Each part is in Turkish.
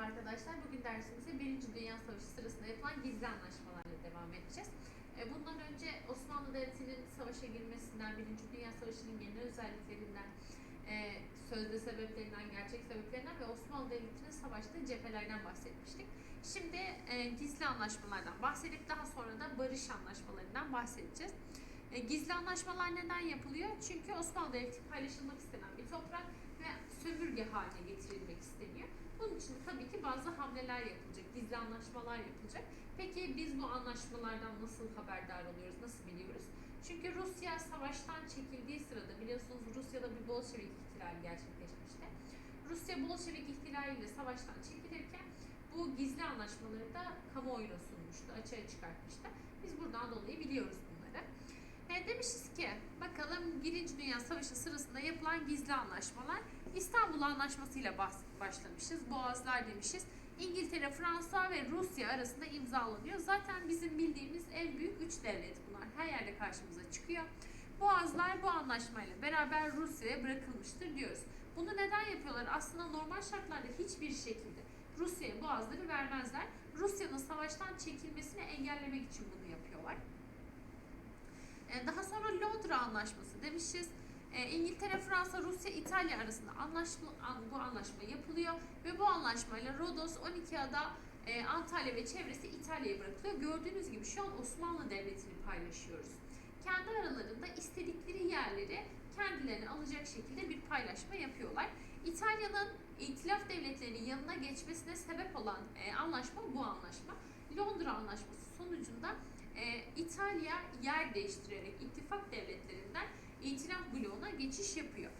arkadaşlar. Bugün dersimize Birinci Dünya Savaşı sırasında yapılan gizli anlaşmalarla devam edeceğiz. E, Bundan önce Osmanlı Devleti'nin savaşa girmesinden, Birinci Dünya Savaşı'nın genel özelliklerinden, e, sözde sebeplerinden, gerçek sebeplerinden ve Osmanlı Devleti'nin savaştığı cephelerden bahsetmiştik. Şimdi e, gizli anlaşmalardan bahsedip daha sonra da barış anlaşmalarından bahsedeceğiz. Gizli anlaşmalar neden yapılıyor? Çünkü Osmanlı Devleti paylaşılmak istenen bir toprak ve sömürge haline getirilmek için tabii ki bazı hamleler yapılacak, gizli anlaşmalar yapılacak. Peki biz bu anlaşmalardan nasıl haberdar oluyoruz, nasıl biliyoruz? Çünkü Rusya savaştan çekildiği sırada biliyorsunuz Rusya'da bir Bolşevik ihtilali gerçekleşmişti. Rusya Bolşevik ihtilaliyle savaştan çekilirken bu gizli anlaşmaları da kamuoyuna sunmuştu, açığa çıkartmıştı. Biz buradan dolayı biliyoruz bunları. E, demişiz ki bakalım Birinci Dünya Savaşı sırasında yapılan gizli anlaşmalar İstanbul Anlaşması ile bas- başlamışız. Boğazlar demişiz. İngiltere, Fransa ve Rusya arasında imzalanıyor. Zaten bizim bildiğimiz en büyük üç devlet bunlar. Her yerde karşımıza çıkıyor. Boğazlar bu anlaşmayla beraber Rusya'ya bırakılmıştır diyoruz. Bunu neden yapıyorlar? Aslında normal şartlarda hiçbir şekilde Rusya'ya boğazları vermezler. Rusya'nın savaştan çekilmesini engellemek için bunu yapıyorlar. E, Daha sonra Londra Anlaşması demişiz. E, İngiltere, Fransa, Rusya, İtalya arasında anlaşma, an- bu anlaşma yapılıyor ve bu anlaşmayla Rodos, 12 ada, e, Antalya ve çevresi İtalya'ya bırakılıyor. Gördüğünüz gibi şu an Osmanlı Devleti'ni paylaşıyoruz. Kendi aralarında istedikleri yerleri kendilerine alacak şekilde bir paylaşma yapıyorlar. İtalya'nın İtilaf devletlerinin yanına geçmesine sebep olan e, anlaşma bu anlaşma. Londra Anlaşması sonucunda e, İtalya yer değiştirerek ittifak devletlerinden İtilaf bloğuna geçiş yapıyor.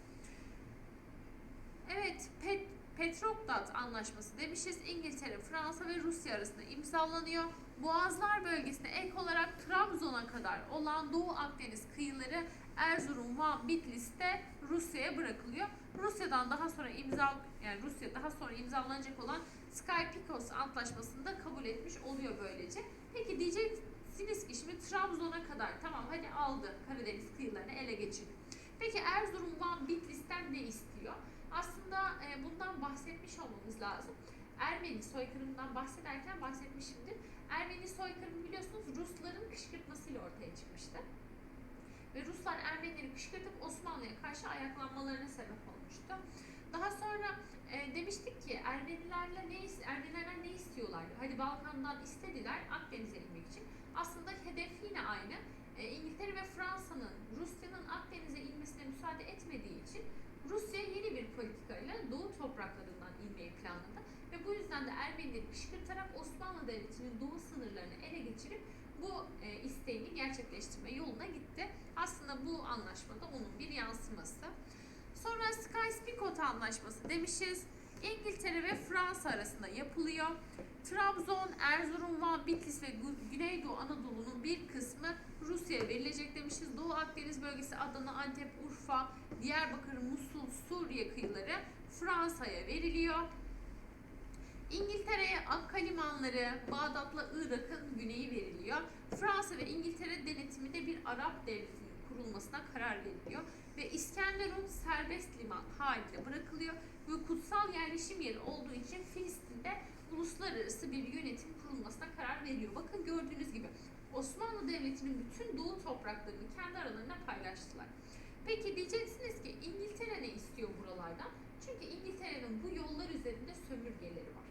Evet, Pet Petrograd Anlaşması demişiz. İngiltere, Fransa ve Rusya arasında imzalanıyor. Boğazlar bölgesine ek olarak Trabzon'a kadar olan Doğu Akdeniz kıyıları Erzurum, Van, Bitlis'te Rusya'ya bırakılıyor. Rusya'dan daha sonra imza yani Rusya daha sonra imzalanacak olan Sky-Picos Antlaşması'nı da kabul etmiş oluyor böylece. Peki diyeceksiniz ki şimdi Trabzon'a kadar tamam hadi aldı Karadeniz kıyılarını ele geçirdi. Peki Erzurum, Van, Bitlis'ten ne istiyor? Aslında e, bundan bahsetmiş olmamız lazım. Ermeni soykırımından bahsederken bahsetmişimdir. Ermeni soykırımı biliyorsunuz Rusların kışkırtmasıyla ortaya çıkmıştı. Ve Ruslar Ermenileri kışkırtıp Osmanlı'ya karşı ayaklanmalarına sebep olmuştu. Daha sonra e, demiştik ki Ermenilerle ne Ermenilerden ne istiyorlardı? Hadi Balkan'dan istediler Akdeniz'e inmek için. Aslında hedef yine aynı. E, İngiltere ve Fransa'nın Rusya'nın Akdeniz'e inmesine müsaade etmediği için Rusya yeni bir politikayla Doğu topraklarından inmeyi planladı ve bu yüzden de Ermenileri kışkırtarak Osmanlı Devleti'nin doğu sınırlarını ele geçirip bu e, isteğini gerçekleştirme yoluna gitti. Aslında bu anlaşmada onun bir yansıması. Sonra Sykes-Picot Anlaşması demişiz. İngiltere ve Fransa arasında yapılıyor. Trabzon, Erzurum, Van, Bitlis ve Gü- Güneydoğu Anadolu'nun bir kısmı Rusya'ya verilecek demişiz. Doğu Akdeniz bölgesi Adana, Antep, Urfa, Diyarbakır, Musul, Suriye kıyıları Fransa'ya veriliyor. İngiltere'ye Akka limanları, Bağdat'la Irak'ın güneyi veriliyor. Fransa ve İngiltere denetiminde bir Arap devletinin kurulmasına karar veriliyor. Ve İskenderun serbest liman haline bırakılıyor. Ve kutsal yerleşim yeri olduğu için Filistin'de uluslararası bir yönetim kurulmasına karar veriliyor. Bakın gördüğünüz gibi Osmanlı Devleti'nin bütün doğu topraklarını kendi aralarında paylaştılar. Peki diyeceksiniz ki İngiltere ne istiyor buralardan? Çünkü İngiltere'nin bu yollar üzerinde sömürgeleri var.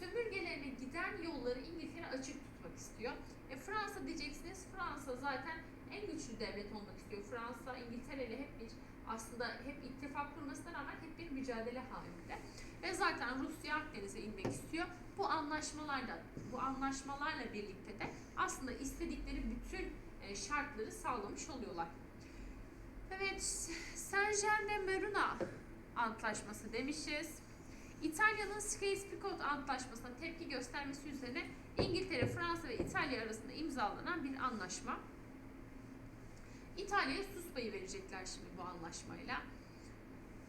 Sömürgelerine giden yolları İngiltere açık tutmak istiyor. E, Fransa diyeceksiniz, Fransa zaten en güçlü devlet olmak istiyor. Fransa, İngiltere ile hep bir aslında hep ittifak kurmasına rağmen hep bir mücadele halinde. Ve zaten Rusya Akdeniz'e inmek istiyor. Bu anlaşmalarla, bu anlaşmalarla birlikte de aslında istedikleri bütün e, şartları sağlamış oluyorlar. Evet, Saint-Germain-Meruna Antlaşması demişiz. İtalya'nın Sykes-Picot Antlaşması'na tepki göstermesi üzerine İngiltere, Fransa ve İtalya arasında imzalanan bir anlaşma. İtalya'ya sus payı verecekler şimdi bu anlaşmayla.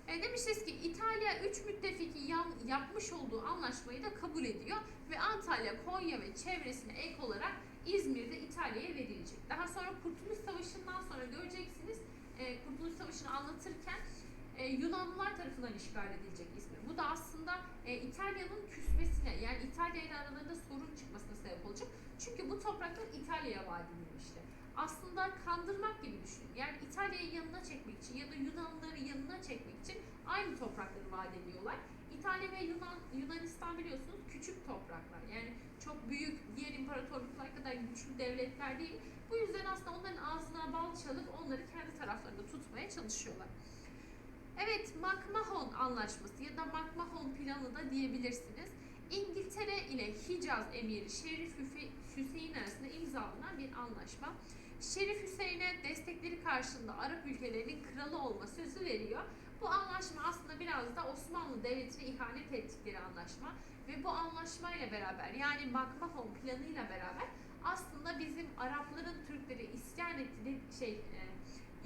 E, demişiz ki İtalya 3 müttefiki yan, yapmış olduğu anlaşmayı da kabul ediyor ve Antalya, Konya ve çevresine ek olarak İzmir'de İtalya'ya verilecek. Daha sonra Kurtuluş Savaşı'ndan sonra göreceksiniz e, Kurtuluş Savaşı'nı anlatırken e, Yunanlılar tarafından işgal edilecek İzmir. Bu da aslında e, İtalya'nın küsmesine yani İtalya ile aralarında sorun çıkmasına sebep olacak. Çünkü bu topraklar İtalya'ya vaat edilmişti. Aslında kandırmak gibi düşünün. Yani İtalya'yı yanına çekmek için ya da Yunanlıları yanına çekmek için aynı toprakları vaat ediyorlar. İtalya ve Yunan Yunanistan biliyorsunuz küçük topraklar. Yani çok büyük diğer imparatorluklar kadar güçlü devletler değil. Bu yüzden aslında onların ağzına bal çalıp onları kendi taraflarında tutmaya çalışıyorlar. Evet, McMahon anlaşması ya da McMahon planı da diyebilirsiniz. İngiltere ile Hicaz emiri Şerif Hüseyin arasında imzalanan bir anlaşma. Şerif Hüseyin'e destekleri karşılığında Arap ülkelerinin kralı olma sözü veriyor. Bu anlaşma aslında biraz da Osmanlı Devleti'ne ihanet ettikleri anlaşma ve bu anlaşmayla beraber yani McMahon planıyla beraber aslında bizim Arapların Türklere isyan etti de- şey e,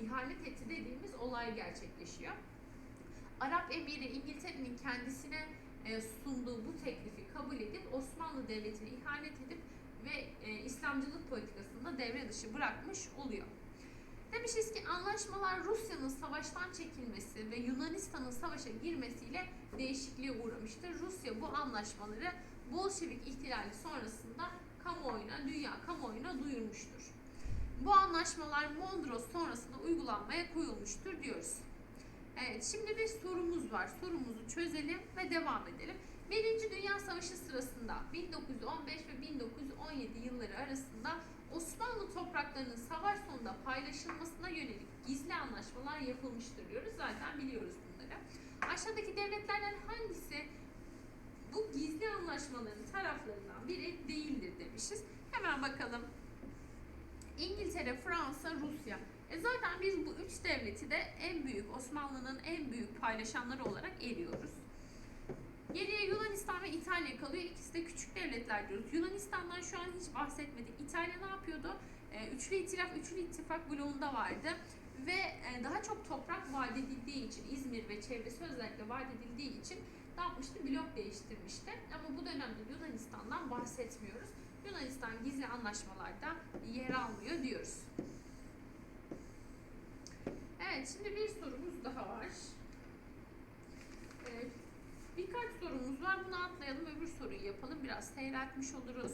ihanet etti dediğimiz olay gerçekleşiyor. Arap emiri İngiltere'nin kendisine e, sunduğu bu teklifi kabul edip Osmanlı Devleti'ne ihanet edip ve e, İslamcılık politikasını da devre dışı bırakmış oluyor. Demişiz ki anlaşmalar Rusya'nın savaştan çekilmesi ve Yunanistan'ın savaşa girmesiyle değişikliğe uğramıştır. Rusya bu anlaşmaları Bolşevik ihtilali sonrasında kamuoyuna, dünya kamuoyuna duyurmuştur. Bu anlaşmalar Mondros sonrasında uygulanmaya koyulmuştur diyoruz. Evet, şimdi bir sorumuz var. Sorumuzu çözelim ve devam edelim. Birinci Dünya Savaşı sırasında 1915 ve 1917 yılları arasında Osmanlı topraklarının savaş sonunda paylaşılmasına yönelik gizli anlaşmalar yapılmıştır diyoruz. Zaten biliyoruz bunları. Aşağıdaki devletlerden hangisi bu gizli anlaşmaların taraflarından biri değildir demişiz. Hemen bakalım. İngiltere, Fransa, Rusya. E zaten biz bu üç devleti de en büyük, Osmanlı'nın en büyük paylaşanları olarak eliyoruz. Geriye Yunanistan ve İtalya kalıyor. İkisi de küçük devletler diyoruz. Yunanistan'dan şu an hiç bahsetmedik. İtalya ne yapıyordu? E, üçlü itilaf, üçlü ittifak bloğunda vardı. Ve e, daha çok toprak vaat edildiği için, İzmir ve çevresi özellikle vaat edildiği için ne yapmıştı? Blok değiştirmişti. Ama bu dönemde Yunanistan'dan bahsetmiyoruz. Yunanistan gizli anlaşmalarda yer almıyor diyoruz. Evet, şimdi bir sorumuz daha var. Birkaç sorumuz var. Bunu atlayalım, öbür soruyu yapalım. Biraz seyretmiş oluruz.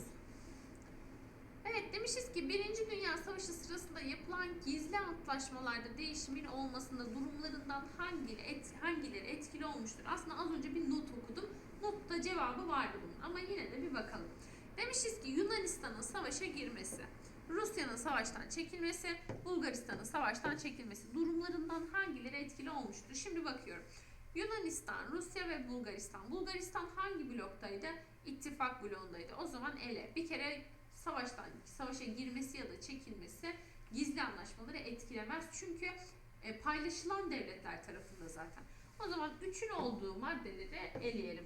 Evet, demişiz ki Birinci Dünya Savaşı sırasında yapılan gizli antlaşmalarda değişimin olmasında durumlarından hangileri, et, hangileri etkili olmuştur? Aslında az önce bir not okudum. Notta cevabı vardı bunun ama yine de bir bakalım. Demişiz ki Yunanistan'ın savaşa girmesi, Rusya'nın savaştan çekilmesi, Bulgaristan'ın savaştan çekilmesi durumlarından hangileri etkili olmuştur? Şimdi bakıyorum. Yunanistan, Rusya ve Bulgaristan. Bulgaristan hangi bloktaydı? İttifak bloğundaydı. O zaman ele. Bir kere savaştan savaşa girmesi ya da çekilmesi gizli anlaşmaları etkilemez. Çünkü e, paylaşılan devletler tarafında zaten. O zaman üçün olduğu maddeleri eleyelim.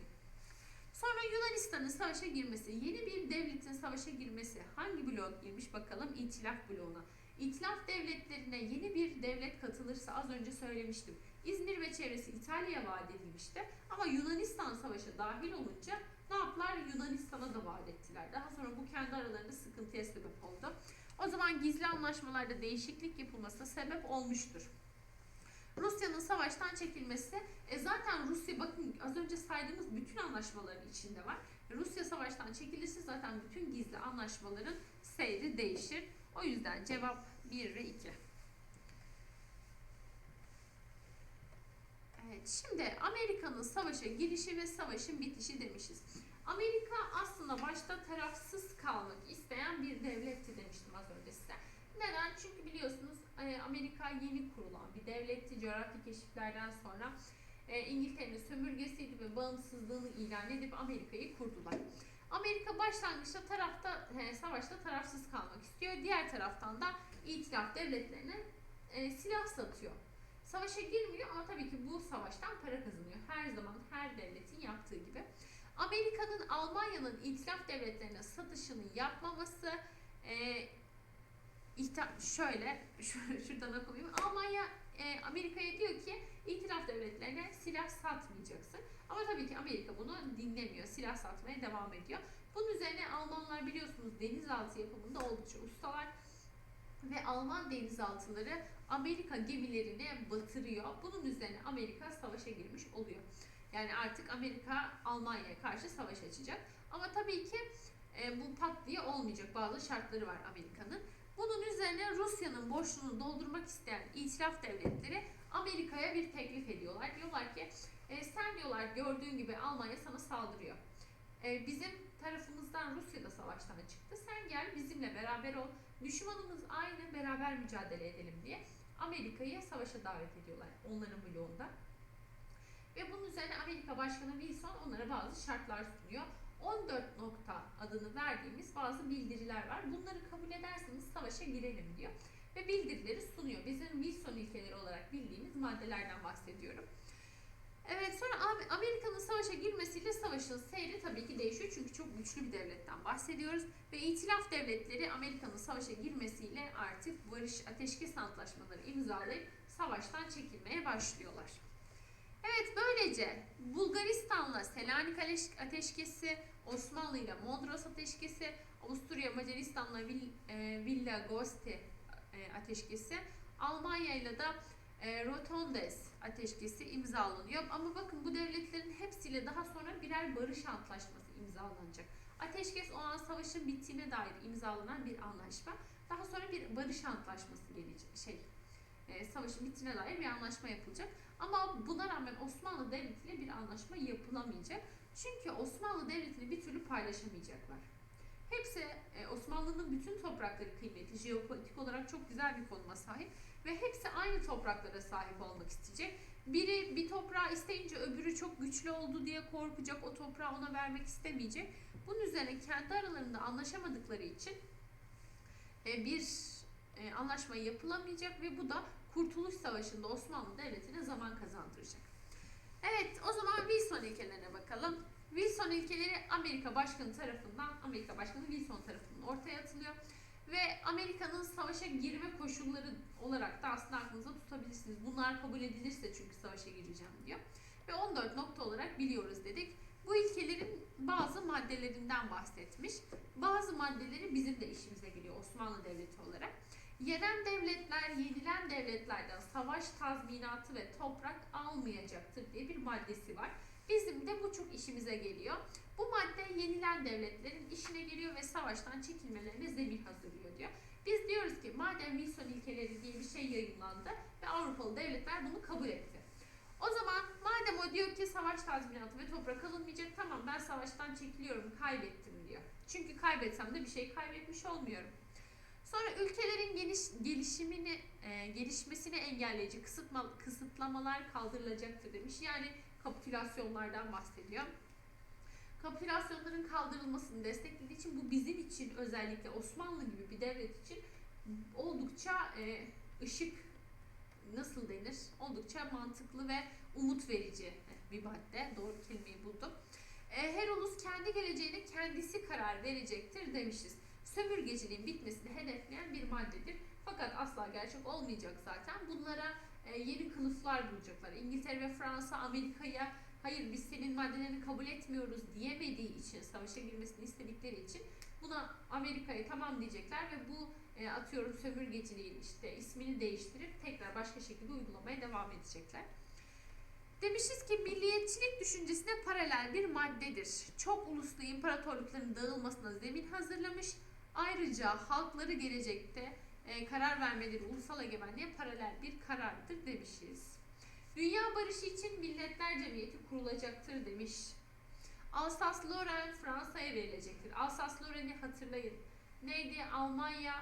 Sonra Yunanistan'ın savaşa girmesi, yeni bir devletin savaşa girmesi hangi blok girmiş bakalım? İtilaf bloğuna. İtilaf devletlerine yeni bir devlet katılırsa az önce söylemiştim. İzmir ve çevresi İtalya'ya vaat edilmişti. Ama Yunanistan savaşa dahil olunca ne yaptılar? Yunanistan'a da vaat ettiler. Daha sonra bu kendi aralarında sıkıntıya sebep oldu. O zaman gizli anlaşmalarda değişiklik yapılmasına sebep olmuştur. Rusya'nın savaştan çekilmesi, e zaten Rusya bakın az önce saydığımız bütün anlaşmaların içinde var. Rusya savaştan çekilirse zaten bütün gizli anlaşmaların seyri değişir. O yüzden cevap 1 ve 2. Evet, şimdi Amerika'nın savaşa girişi ve savaşın bitişi demişiz. Amerika aslında başta tarafsız kalmak isteyen bir devletti demiştim az önce size. Neden? Çünkü biliyorsunuz e, Amerika yeni kurulan bir devletti. Coğrafi keşiflerden sonra e, İngiltere'nin sömürgesiydi ve bağımsızlığını ilan edip Amerika'yı kurdular. Amerika başlangıçta tarafta e, savaşta tarafsız kalmak istiyor. Diğer taraftan da itilaf devletlerine silah satıyor. Savaşa girmiyor ama tabii ki bu savaştan para kazanıyor. Her zaman her devletin yaptığı gibi. Amerika'nın Almanya'nın itilaf devletlerine satışını yapmaması e, ihta- şöyle şu- şuradan okuyayım. Almanya e, Amerika'ya diyor ki itilaf devletlerine silah satmayacaksın. Ama tabii ki Amerika bunu dinlemiyor. Silah satmaya devam ediyor. Bunun üzerine Almanlar biliyorsunuz denizaltı yapımında oldukça ustalar ve Alman denizaltıları Amerika gemilerini batırıyor. Bunun üzerine Amerika savaşa girmiş oluyor. Yani artık Amerika Almanya'ya karşı savaş açacak. Ama tabii ki e, bu pat diye olmayacak. Bazı şartları var Amerika'nın. Bunun üzerine Rusya'nın boşluğunu doldurmak isteyen itilaf devletleri Amerika'ya bir teklif ediyorlar. Diyorlar ki e, sen diyorlar gördüğün gibi Almanya sana saldırıyor. E, bizim tarafımızdan Rusya da savaştan çıktı. Sen gel bizimle beraber ol. Düşmanımız aynı beraber mücadele edelim diye Amerika'yı savaşa davet ediyorlar onların bloğunda. Ve bunun üzerine Amerika Başkanı Wilson onlara bazı şartlar sunuyor. 14 nokta adını verdiğimiz bazı bildiriler var. Bunları kabul ederseniz savaşa girelim diyor. Ve bildirileri sunuyor. Bizim Wilson ilkeleri olarak bildiğimiz maddelerden bahsediyorum. Evet sonra Am- Amerika'nın savaşa girmesiyle savaşın seyri tabii ki değişiyor. Çünkü çok güçlü bir devletten bahsediyoruz. Ve itilaf devletleri Amerika'nın savaşa girmesiyle artık barış ateşkes antlaşmaları imzalayıp savaştan çekilmeye başlıyorlar. Evet böylece Bulgaristan'la Selanik Ateş- Ateşkesi, Osmanlı ile Mondros Ateşkesi, Avusturya Macaristan'la e, Villa Gosti e, Ateşkesi, Almanya ile de e, Rotondes Ateşkesi imzalanıyor. Ama bakın bu devletlerin hepsiyle daha sonra birer barış antlaşması imzalanacak. Ateşkes o an savaşın bittiğine dair imzalanan bir anlaşma. Daha sonra bir barış antlaşması gelecek. Şey, e, savaşın bittiğine dair bir anlaşma yapılacak. Ama buna rağmen Osmanlı Devleti ile bir anlaşma yapılamayacak. Çünkü Osmanlı Devleti'ni bir türlü paylaşamayacaklar. Hepsi e, Osmanlı'nın bütün toprakları kıymetli, jeopolitik olarak çok güzel bir konuma sahip ve hepsi aynı topraklara sahip olmak isteyecek. Biri bir toprağı isteyince öbürü çok güçlü oldu diye korkacak, o toprağı ona vermek istemeyecek. Bunun üzerine kendi aralarında anlaşamadıkları için e, bir e, anlaşma yapılamayacak ve bu da Kurtuluş Savaşı'nda Osmanlı Devleti'ne zaman kazandıracak. Evet, o zaman Wilson ilkelerine bakalım. Wilson ilkeleri Amerika Başkanı tarafından, Amerika Başkanı Wilson tarafından ortaya atılıyor. Ve Amerika'nın savaşa girme koşulları olarak da aslında aklınıza tutabilirsiniz. Bunlar kabul edilirse çünkü savaşa gireceğim diyor. Ve 14 nokta olarak biliyoruz dedik. Bu ilkelerin bazı maddelerinden bahsetmiş. Bazı maddeleri bizim de işimize geliyor Osmanlı Devleti olarak. Yenen devletler, yenilen devletlerden savaş tazminatı ve toprak almayacaktır diye bir maddesi var. Bizim de bu çok işimize geliyor. Bu madde yenilen devletlerin işine geliyor ve savaştan çekilmelerine zemin hazırlıyor diyor. Biz diyoruz ki madem Wilson ilkeleri diye bir şey yayınlandı ve Avrupalı devletler bunu kabul etti. O zaman madem o diyor ki savaş tazminatı ve toprak alınmayacak tamam ben savaştan çekiliyorum kaybettim diyor. Çünkü kaybetsem de bir şey kaybetmiş olmuyorum. Sonra ülkelerin geniş, gelişimini, e, gelişmesini engelleyici kısıtma, kısıtlamalar kaldırılacaktır demiş. Yani kapitülasyonlardan bahsediyor. Kapitülasyonların kaldırılmasını desteklediği için bu bizim için özellikle Osmanlı gibi bir devlet için oldukça e, ışık nasıl denir? Oldukça mantıklı ve umut verici bir madde. Doğru kelimeyi buldum. E, her ulus kendi geleceğine kendisi karar verecektir demişiz sömürgeciliğin bitmesini hedefleyen bir maddedir. Fakat asla gerçek olmayacak zaten. Bunlara e, yeni kılıflar bulacaklar. İngiltere ve Fransa Amerika'ya hayır biz senin maddelerini kabul etmiyoruz diyemediği için, savaşa girmesini istedikleri için buna Amerika'ya tamam diyecekler ve bu e, atıyorum sömürgeciliğin işte ismini değiştirip tekrar başka şekilde uygulamaya devam edecekler. Demişiz ki milliyetçilik düşüncesine paralel bir maddedir. Çok uluslu imparatorlukların dağılmasına zemin hazırlamış. Ayrıca halkları gelecekte e, karar vermeleri ulusal egemenliğe paralel bir karardır demişiz. Dünya barışı için Milletler Cemiyeti kurulacaktır demiş. Alsas-Lorraine Fransa'ya verilecektir. Alsas-Lorraine'i hatırlayın. Neydi? Almanya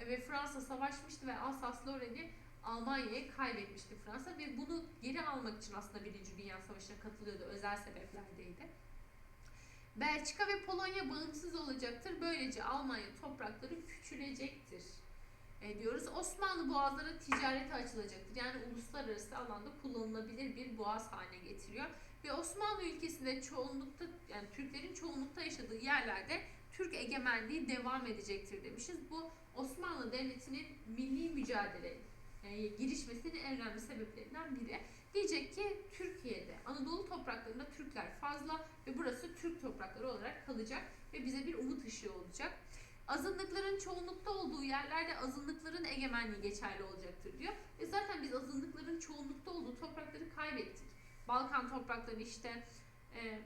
ve Fransa savaşmıştı ve Alsas-Lorraine'i Almanya'ya kaybetmişti Fransa ve bunu geri almak için aslında Birinci Dünya Savaşı'na katılıyordu. Özel sebeplerdeydi. Belçika ve Polonya bağımsız olacaktır. Böylece Almanya toprakları küçülecektir. E, diyoruz. Osmanlı boğazları ticarete açılacaktır. Yani uluslararası alanda kullanılabilir bir boğaz haline getiriyor. Ve Osmanlı ülkesinde çoğunlukta yani Türklerin çoğunlukta yaşadığı yerlerde Türk egemenliği devam edecektir demişiz. Bu Osmanlı Devleti'nin milli mücadele e, girişmesinin en önemli sebeplerinden biri. Diyecek ki Türkiye'de Anadolu topraklarında Türkler fazla ve burası Türk toprakları olarak kalacak ve bize bir umut ışığı olacak. Azınlıkların çoğunlukta olduğu yerlerde azınlıkların egemenliği geçerli olacaktır diyor. Ve zaten biz azınlıkların çoğunlukta olduğu toprakları kaybettik. Balkan toprakları işte e,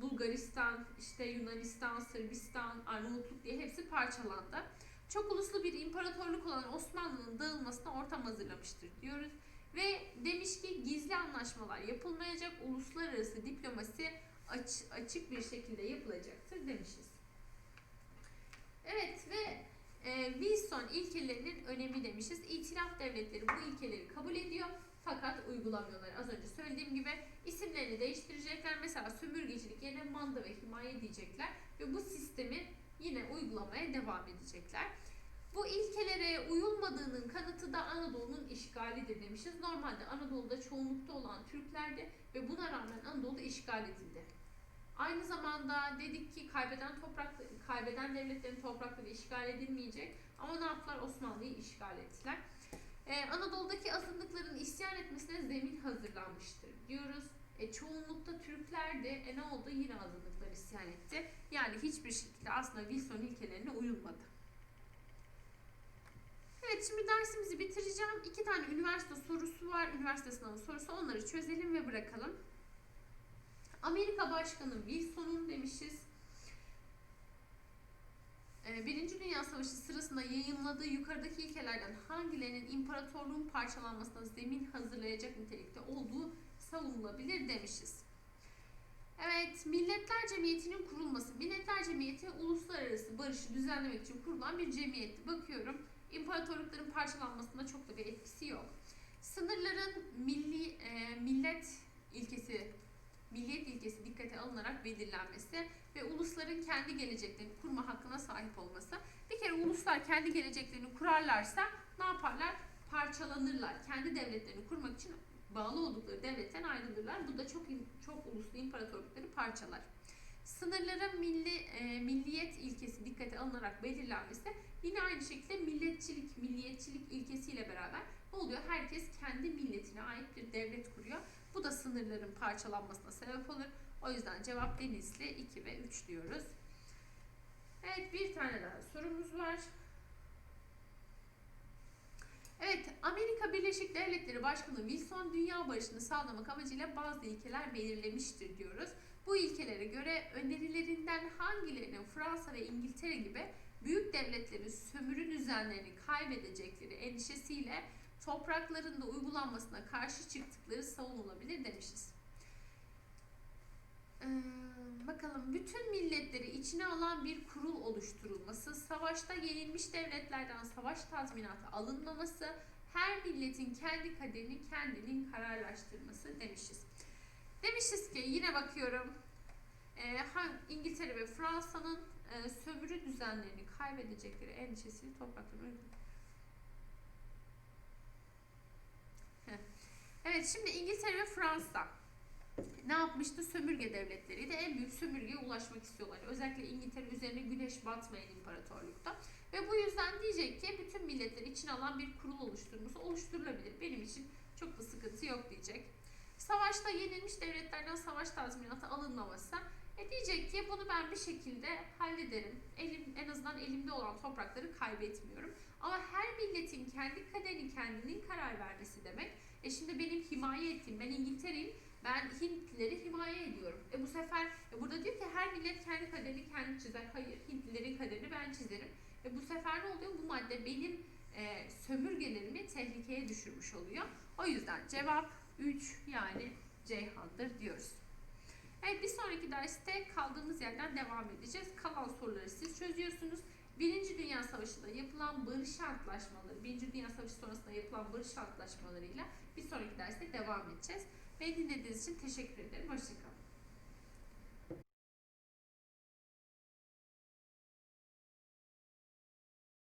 Bulgaristan, işte Yunanistan, Sırbistan, Arnavutluk diye hepsi parçalandı. Çok uluslu bir imparatorluk olan Osmanlı'nın dağılmasına ortam hazırlamıştır diyoruz. Ve demiş ki gizli anlaşmalar yapılmayacak, uluslararası diplomasi aç- açık bir şekilde yapılacaktır demişiz. Evet ve e, Wilson ilkelerinin önemi demişiz. İtilaf devletleri bu ilkeleri kabul ediyor fakat uygulamıyorlar. Az önce söylediğim gibi isimlerini değiştirecekler. Mesela sömürgecilik yerine manda ve himaye diyecekler ve bu sistemi yine uygulamaya devam edecekler. Bu ilkelere uyulmadığının kanıtı da Anadolu'nun işgalidir demişiz. Normalde Anadolu'da çoğunlukta olan Türklerdi ve buna rağmen Anadolu işgal edildi. Aynı zamanda dedik ki kaybeden toprak kaybeden devletlerin toprakları işgal edilmeyecek ama ne yaptılar? Osmanlı'yı işgal ettiler. Ee, Anadolu'daki azınlıkların isyan etmesine zemin hazırlanmıştır diyoruz. E, çoğunlukta Türklerdi. E ne oldu? Yine azınlıklar isyan etti. Yani hiçbir şekilde aslında Wilson ilkelerine uyulmadı. Evet şimdi dersimizi bitireceğim. İki tane üniversite sorusu var. Üniversite sınavı sorusu. Onları çözelim ve bırakalım. Amerika Başkanı Wilson'un demişiz. Ee, Birinci Dünya Savaşı sırasında yayınladığı yukarıdaki ilkelerden hangilerinin imparatorluğun parçalanmasına zemin hazırlayacak nitelikte olduğu savunulabilir demişiz. Evet, Milletler Cemiyeti'nin kurulması. Milletler Cemiyeti uluslararası barışı düzenlemek için kurulan bir cemiyetti. Bakıyorum, imparatorlukların parçalanmasında çok da bir etkisi yok. Sınırların milli e, millet ilkesi, milliyet ilkesi dikkate alınarak belirlenmesi ve ulusların kendi geleceklerini kurma hakkına sahip olması. Bir kere uluslar kendi geleceklerini kurarlarsa ne yaparlar? Parçalanırlar. Kendi devletlerini kurmak için bağlı oldukları devletten ayrılırlar. Bu da çok çok uluslu imparatorlukları parçalar. Sınırların milli e, milliyet ilkesi dikkate alınarak belirlenmesi yine aynı şekilde milletçilik, milliyetçilik ilkesiyle beraber ne oluyor? Herkes kendi milletine ait bir devlet kuruyor. Bu da sınırların parçalanmasına sebep olur. O yüzden cevap Denizli 2 ve 3 diyoruz. Evet bir tane daha sorumuz var. Evet, Amerika Birleşik Devletleri Başkanı Wilson dünya barışını sağlamak amacıyla bazı ilkeler belirlemiştir diyoruz. Bu ilkelere göre önerilerinden hangilerinin Fransa ve İngiltere gibi büyük devletlerin sömürü düzenlerini kaybedecekleri endişesiyle topraklarında uygulanmasına karşı çıktıkları savunulabilir demişiz. Ee, bakalım bütün milletleri içine alan bir kurul oluşturulması, savaşta yenilmiş devletlerden savaş tazminatı alınmaması, her milletin kendi kaderini kendinin kararlaştırması demişiz. Demişiz ki yine bakıyorum e, İngiltere ve Fransa'nın e, sömürü düzenlerini kaybedecekleri endişesiyle topraklarını Evet şimdi İngiltere ve Fransa ne yapmıştı? Sömürge devletleriydi. En büyük sömürgeye ulaşmak istiyorlar. Özellikle İngiltere üzerine güneş batmayan imparatorlukta. Ve bu yüzden diyecek ki bütün milletleri içine alan bir kurul oluşturması oluşturulabilir. Benim için çok da sıkıntı yok diyecek. Savaşta yenilmiş devletlerden savaş tazminatı alınmaması. E diyecek ki bunu ben bir şekilde hallederim. Elim, en azından elimde olan toprakları kaybetmiyorum. Ama her milletin kendi kaderini kendinin karar vermesi demek. E şimdi benim himaye ettiğim, ben İngiltere'yim, ben Hintlileri himaye ediyorum. E bu sefer e burada diyor ki her millet kendi kaderini kendi çizer. Hayır, Hintlilerin kaderini ben çizerim. E bu sefer ne oluyor? Bu madde benim e, sömürgelerimi tehlikeye düşürmüş oluyor. O yüzden cevap 3 yani Ceyhan'dır diyoruz. Evet bir sonraki derste kaldığımız yerden devam edeceğiz. Kalan soruları siz çözüyorsunuz. Birinci Dünya Savaşı'nda yapılan barış antlaşmaları, Birinci Dünya Savaşı sonrasında yapılan barış antlaşmalarıyla bir sonraki derste devam edeceğiz. Beni dinlediğiniz için teşekkür ederim. Hoşçakalın.